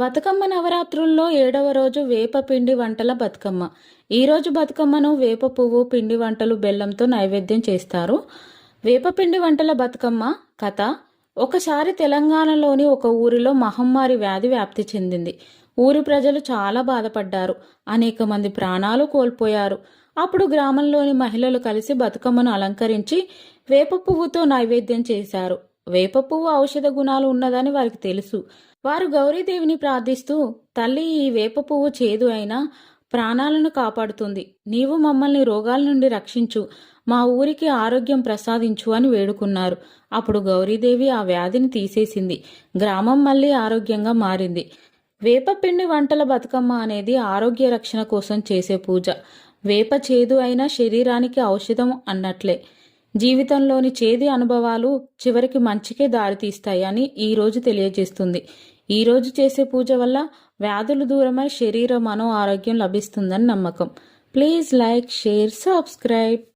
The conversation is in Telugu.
బతుకమ్మ నవరాత్రుల్లో ఏడవ రోజు వేప పిండి వంటల బతుకమ్మ. ఈరోజు బతుకమ్మను వేప పువ్వు పిండి వంటలు బెల్లంతో నైవేద్యం చేస్తారు. వేప పిండి వంటల బతుకమ్మ కథ. ఒకసారి తెలంగాణలోని ఒక ఊరిలో మహమ్మారి వ్యాధి వ్యాప్తి చెందింది. ఊరి ప్రజలు చాలా బాధపడ్డారు. అనేక మంది ప్రాణాలు కోల్పోయారు. అప్పుడు గ్రామంలోని మహిళలు కలిసి బతుకమ్మను అలంకరించి వేప పువ్వుతో నైవేద్యం చేశారు. వేప పువ్వు ఔషధ గుణాలు ఉన్నదని వారికి తెలుసు. వారు గౌరీదేవిని ప్రార్థిస్తూ తల్లి ఈ వేప పువ్వు చేదు అయినా ప్రాణాలను కాపాడుతుంది. నీవు మమ్మల్ని రోగాల నుండి రక్షించు. మా ఊరికి ఆరోగ్యం ప్రసాదించు అని వేడుకున్నారు. అప్పుడు గౌరీదేవి ఆ వ్యాధిని తీసేసింది. గ్రామం మళ్ళీ ఆరోగ్యంగా మారింది. వేపపిండి వంటల బతుకమ్మ అనేది ఆరోగ్య రక్షణ కోసం చేసే పూజ. వేప చేదు అయినా శరీరానికి ఔషధం అన్నట్లే. జీవితంలోని చేదు అనుభవాలు చివరికి మంచికే దారితీస్తాయి అని ఈ రోజు తెలియజేస్తుంది. ఈరోజు చేసే పూజ వల్ల వ్యాధులు దూరమై శరీర మనో ఆరోగ్యం లభిస్తుందని నమ్మకం. Please like share subscribe.